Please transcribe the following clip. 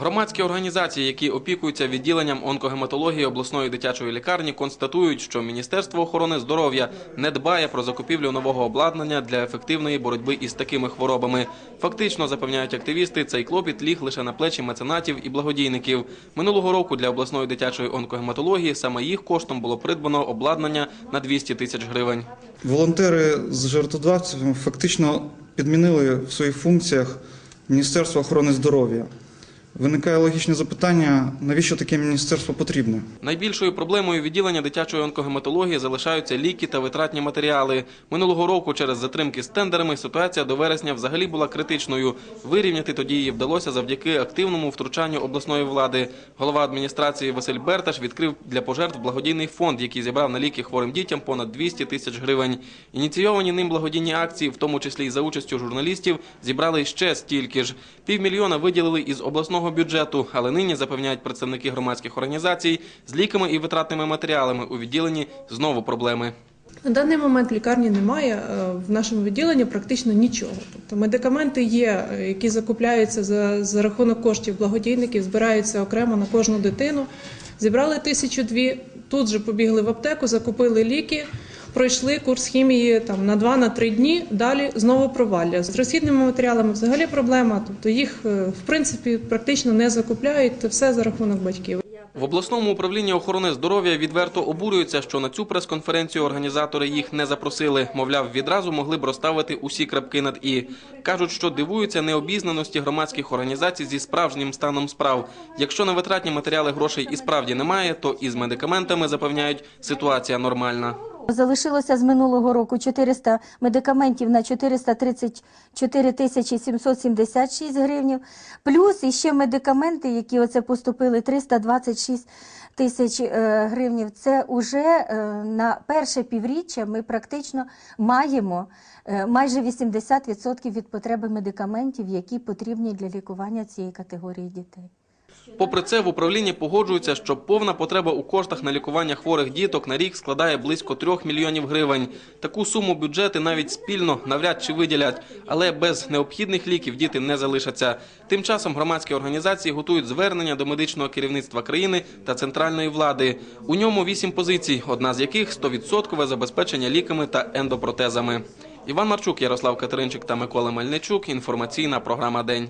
Громадські організації, які опікуються відділенням онкогематології обласної дитячої лікарні, констатують, що Міністерство охорони здоров'я не дбає про закупівлю нового обладнання для ефективної боротьби із такими хворобами. Фактично, запевняють активісти, цей клопіт ліг лише на плечі меценатів і благодійників. Минулого року для обласної дитячої онкогематології саме їх коштом було придбано обладнання на 200 тисяч гривень. Волонтери з жертводавців фактично підмінили в своїх функціях Міністерство охорони здоров'я. Виникає логічне запитання, навіщо таке міністерство потрібне? Найбільшою проблемою відділення дитячої онкогематології залишаються ліки та витратні матеріали. Минулого року через затримки з тендерами ситуація до вересня взагалі була критичною. Вирівняти тоді її вдалося завдяки активному втручанню обласної влади. Голова адміністрації Василь Берташ відкрив для пожертв благодійний фонд, який зібрав на ліки хворим дітям понад 200 тисяч гривень. Ініційовані ним благодійні акції, в тому числі й за участю журналістів, зібрали ще стільки ж. Півмільйона виділили із обласного бюджету, але нині запевняють представники громадських організацій з ліками і витратними матеріалами у відділенні знову проблеми. На даний момент лікарні немає е, в нашому відділенні практично нічого. Тобто медикаменти є, е, які закупляються за, за рахунок коштів благодійників, збираються окремо на кожну дитину. Зібрали тисячу дві, тут же побігли в аптеку, закупили ліки. Пройшли курс хімії там на 2-3 дні. Далі знову провалля. З розхідними матеріалами взагалі проблема. Тобто їх е, в принципі практично не закупляють. Це все за рахунок батьків. В обласному управлінні охорони здоров'я відверто обурюються, що на цю прес-конференцію організатори їх не запросили. Мовляв, відразу могли б розставити усі крапки над і. Кажуть, що дивуються необізнаності громадських організацій зі справжнім станом справ. Якщо на витратні матеріали грошей і справді немає, то із медикаментами запевняють, ситуація нормальна. Залишилося з минулого року 400 медикаментів на 434 тисячі 776 гривнів, плюс іще медикаменти, які оце поступили, 326 тисяч е, гривнів. Це вже е, на перше півріччя ми практично маємо е, майже 80% від потреби медикаментів, які потрібні для лікування цієї категорії дітей. Попри це, в управлінні погоджуються, що повна потреба у коштах на лікування хворих діток на рік складає близько трьох мільйонів гривень. Таку суму бюджети навіть спільно навряд чи виділять, але без необхідних ліків діти не залишаться. Тим часом громадські організації готують звернення до медичного керівництва країни та центральної влади. У ньому вісім позицій, одна з яких 100% забезпечення ліками та ендопротезами. Іван Марчук, Ярослав Катеринчик та Микола Мельничук. Інформаційна програма День.